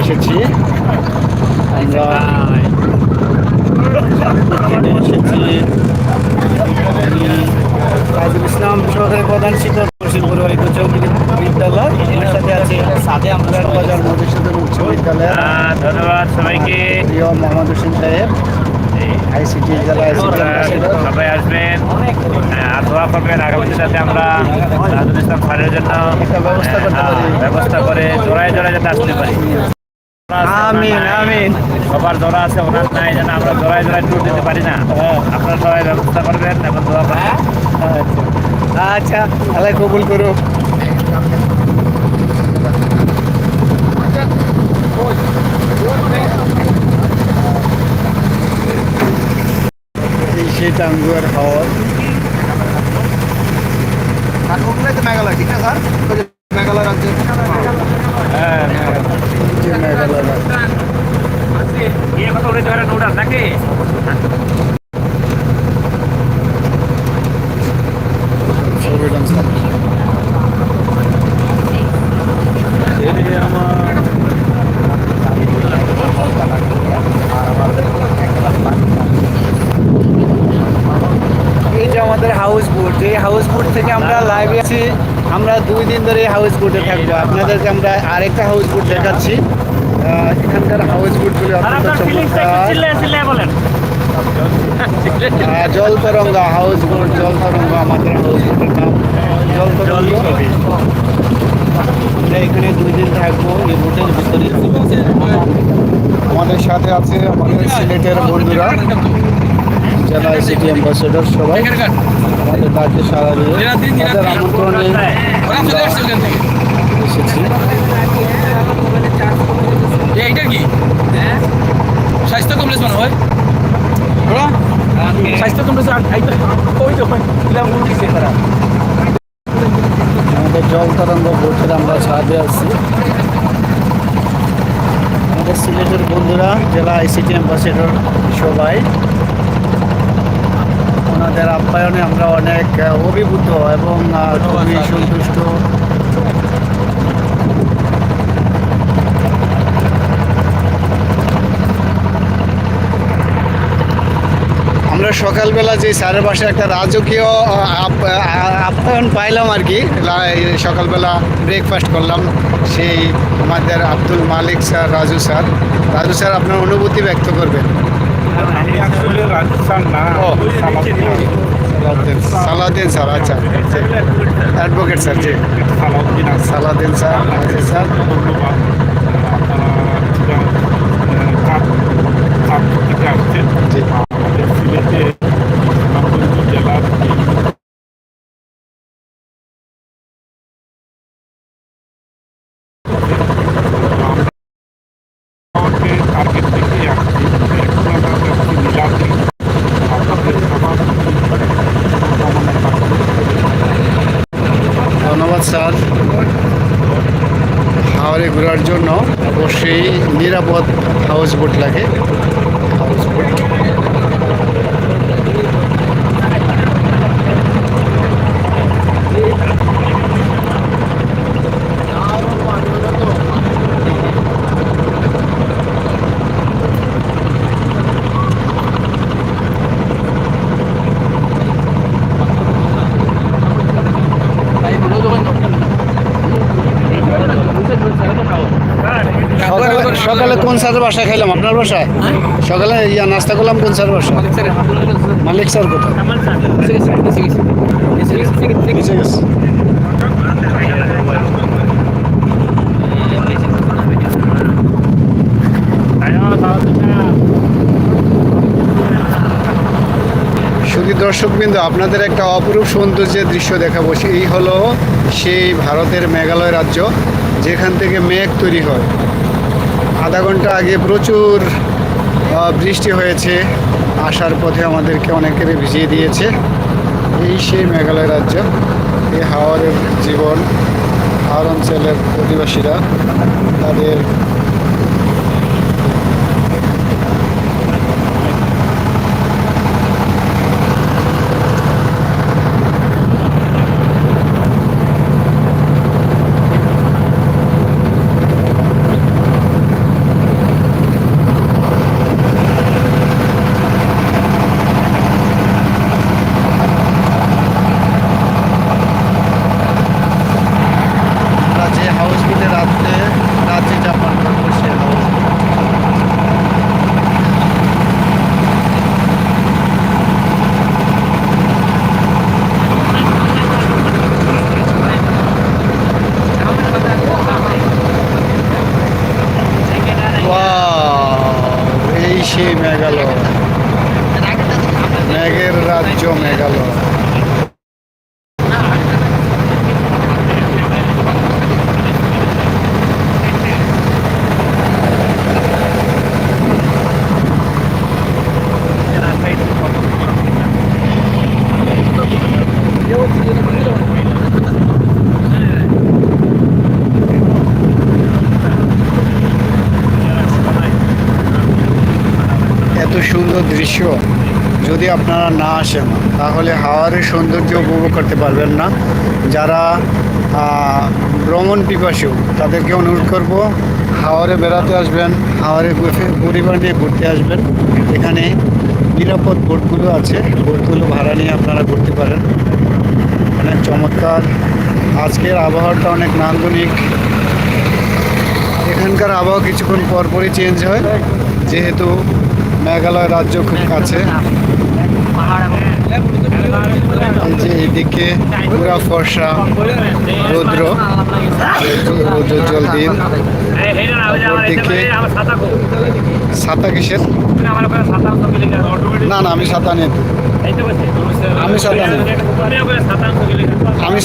এসেছি আমরা এখানে এসেছি আমি কাজুল ইসলাম সহকারী প্রধান শিক্ষক উচ্চ বিদ্যালয়। এর সাথে আছে সাদে আমদার বাজার মধুসূদন উচ্চ বিদ্যালয় ধন্যবাদ সবাইকে। মোহাম্মদ হোসেন সাহেব। আইসিটি জেলা সবাই আসবেন। আর দোয়া করবেন আগামী সাথে আমরা রাজুল ইসলাম স্যারের জন্য ব্যবস্থা করে জোড়ায় জোড়ায় যাতে আসতে পারি। আমিন আমিন। সবার জোড়া আছে ওনার নাই যেন আমরা জোড়ায় জোড়ায় ট্যুর দিতে পারি না। আপনারা সবাই ব্যবস্থা করবেন এবং দোয়া করবেন। আচ্ছা আল্লাহ কবুল করুক। এই সেই টাঙ্গুয়ার হাওয়ার মেঘালয় ঠিক না স্যার? মেঘালয় রাজ্যে। হ্যাঁ মেঘালয়। উড়ান নাকি সংবিধান স্থাপন। এই যে আমাদের হাউস বোট এই হাউস বোট থেকে আমরা লাইভে আমরা দুই দিন ধরে হাউস বোটে থাকব। আপনাদেরকে আমরা আরেকটা হাউস বোট দেখাচ্ছি। এখানকার হাউস বোটগুলি অত্যন্ত চমৎকার। বলেন। আহ, জল তরঙ্গা হাউস বোট জল তরঙ্গ আমাদের হাউস বোটের নাম। জল তরঙ্গ। আমরা এখানে দুই দিন থাকব। এই বোটের ভিতরে আমাদের সাথে আছে আমাদের সিলেটের বন্ধুরা। জেলা সিটি অ্যাম্বাসেডর সবাই। আমাদের কাজে সারা দিয়ে তাদের আমন্ত্রণে এসেছি। এইটা কি? স্বাস্থ্য মনে হয়। আমাদের জল তরঙ্গ বোটের আমরা ছাদে আছি। আমাদের সিলেটের বন্ধুরা জেলা আইসিটি অ্যাম্বাসেডর সবাই। ওনাদের আপ্যায়নে আমরা অনেক অভিভূত এবং খুবই সন্তুষ্ট। আমরা সকালবেলা যে স্যারের বাসায় একটা রাজকীয় আপ- আপ্যায়ন পাইলাম আর কি সকালবেলা ব্রেকফাস্ট করলাম। সেই আমাদের Abdul Malik sir, Raju sir. Raju sir, আপনার অনুভূতি ব্যক্ত করবেন। আমি আসলে রাজস্থান না সালাউদ্দিন স্যার আচ্ছা। Advocate sir ji. Salauddin Salauddin sir sir. ধন্যবাদ। আপনারা কাপ থেকে আসছেন। জি। আমাদের সিলেটে নবগঞ্জ জেলার আমাকে টার্গেট থেকে আসছি এখন আমরা যাচ্ছি নীলাদ্রি আপনাদের সবার কামনা কামনা ধন্যবাদ স্যার হাওড়ে ঘোরার জন্য অবশ্যই নিরাপদ হাউস বোট লাগে হাউস বোট সকালে সকালে কোন স্যারের বাসায় খাইলাম আপনার বাসায়? সকালে ইয়া নাস্তা করলাম কোন স্যারের বাসায়? মালিক স্যার কোথায়? শুধু দর্শকবৃন্দ আপনাদের একটা অপরূপ সৌন্দর্যের দৃশ্য দেখাবো। এই হলো সেই ভারতের মেঘালয় রাজ্য যেখান থেকে মেঘ তৈরি হয়। আধা ঘণ্টা আগে প্রচুর বৃষ্টি হয়েছে। আসার পথে আমাদেরকে অনেকের ভিজিয়ে দিয়েছে। এই সেই মেঘালয় রাজ্য। এই হাওয়ারের জীবন হাওয়ার অঞ্চলের অধিবাসীরা, তাদের সেই মেঘালয় মেঘের রাজ্য মেঘালয় এত সুন্দর দৃশ্য যদি আপনারা না আসেন, তাহলে হাওয়ারের সৌন্দর্য উপভোগ করতে পারবেন না। যারা ভ্রমণ পিপাসু, তাদেরকে অনুরোধ করব হাওয়ারে বেড়াতে আসবেন হাওয়ারে পরিবার নিয়ে ঘুরতে আসবেন। এখানে নিরাপদ বোটগুলো আছে, বোটগুলো ভাড়া নিয়ে আপনারা ঘুরতে পারেন। অনেক চমৎকার। আজকের আবহাওয়াটা অনেক নান্দনিক। এখানকার আবহাওয়া কিছুক্ষণ পরপরই চেঞ্জ হয়। যেহেতু মেঘালয় রাজ্য খুব কাছে। এদিকে পুরা ফর্সা দিন। কিসের? না না, আমি ছাতা নেই আমি ছাতা নেই। আমি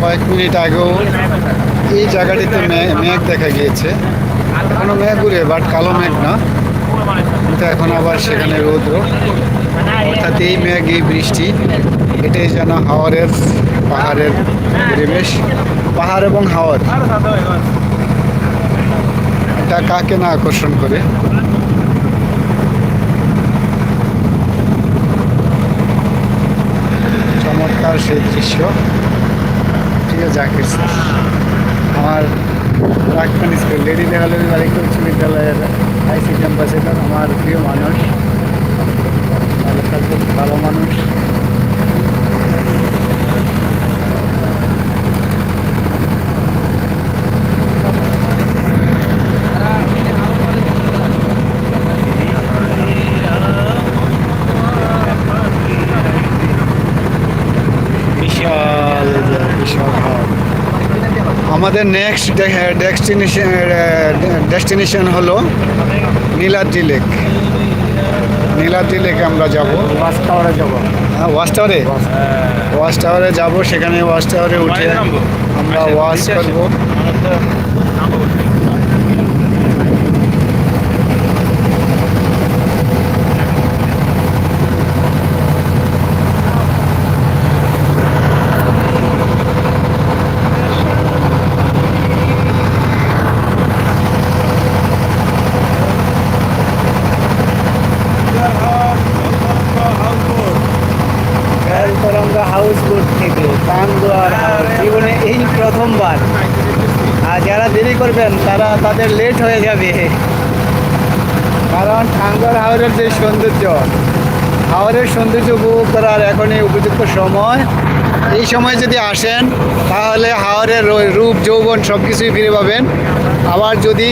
কয়েক মিনিট আগেও এই জায়গাটিতে মেঘ দেখা গিয়েছে। এখনও মেঘ উড়ে, বাট কালো মেঘ না। কিন্তু এখন আবার সেখানে রৌদ্র। অর্থাৎ এই মেঘ, এই বৃষ্টি, এটাই যেন হাওয়ারের পাহাড়ের পরিবেশ। পাহাড় এবং হাওয়ার এটা কাকে না আকর্ষণ করে? চমৎকার সেই দৃশ্য। ঠিক আছে আমার প্রাক্তন স্কুল লেডি লেভেলের বালিকা উচ্চ বিদ্যালয়ের আইসি ক্যাম্পাসে আমার প্রিয় মানুষ ভালো মানুষ। আমাদের নেক্সট ডেস্টিনেশন ডেস্টিনেশন হলো নীলাদ্রি লেক নীলাদ্রি লেকে আমরা যাব। ওয়াশ টাওয়ারে যাব। হ্যাঁ ওয়াশ টাওয়ারে ওয়াশ টাওয়ারে যাব সেখানে ওয়াশ টাওয়ারে উঠে আমরা ওয়াশ করব এরপর আমরা হাউস বোট থেকে পান্ডুয়ার জীবনে এই প্রথমবার আর যারা দেরি করবেন তারা লেট হয়ে যাবে। কারণ টাঙ্গর হাওরের যে সৌন্দর্য, হাওরের সৌন্দর্য উপভোগ করার এখনই উপযুক্ত সময়। এই সময় যদি আসেন, তাহলে হাওরের রূপ, যৌবন সব কিছুই ফিরে পাবেন। আবার যদি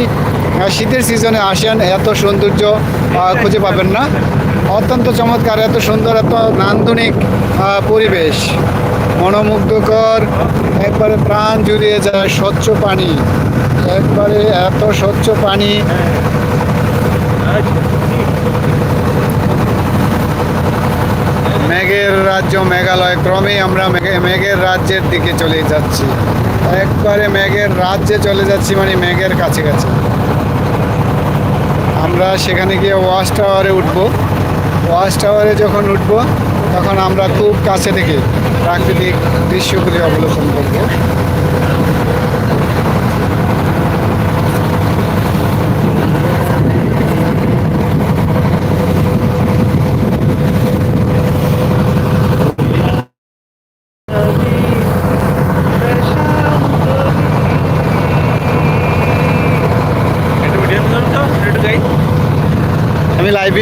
শীতের সিজনে আসেন, এত সৌন্দর্য খুঁজে পাবেন না। অত্যন্ত চমৎকার, এত সুন্দর, এত নান্দনিক পরিবেশ। মনোমুগ্ধকর, একবারে প্রাণ জুড়িয়ে যায় স্বচ্ছ পানি। একবারে এত স্বচ্ছ পানি। মেঘের রাজ্য মেঘালয়, ক্রমেই আমরা মেঘে- মেঘের রাজ্যের দিকে চলে যাচ্ছি। একবারে মেঘের রাজ্যে চলে যাচ্ছি মানে মেঘের কাছে কাছে আমরা সেখানে গিয়ে ওয়াচ টাওয়ারে উঠব। ওয়াচ টাওয়ারে যখন উঠব, তখন আমরা খুব কাছে থেকে প্রাকৃতিক দৃশ্যগুলি অবলোকন করব আমি লাইভেই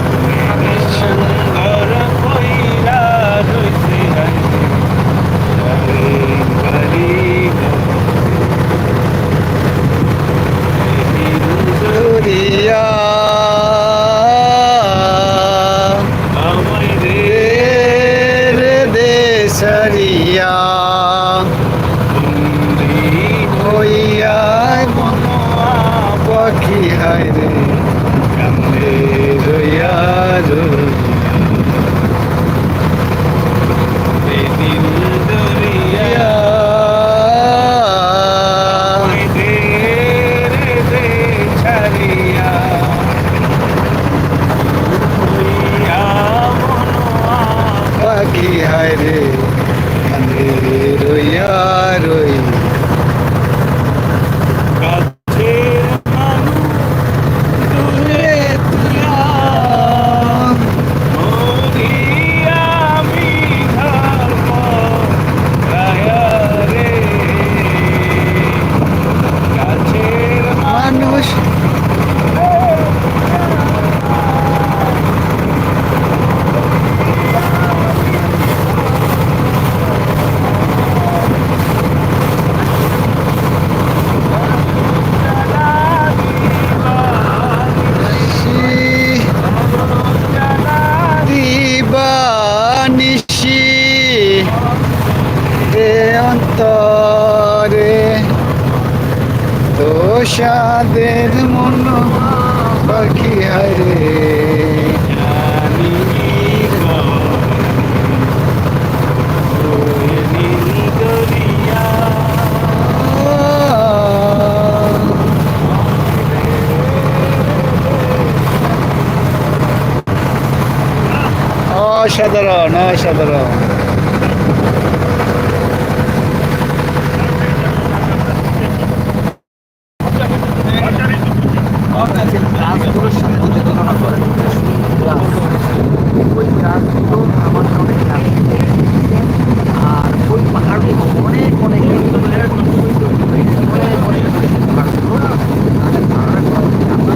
পাখি দোষাদের মন পাখি দরিয়া অসাধারণ অসাধারণ।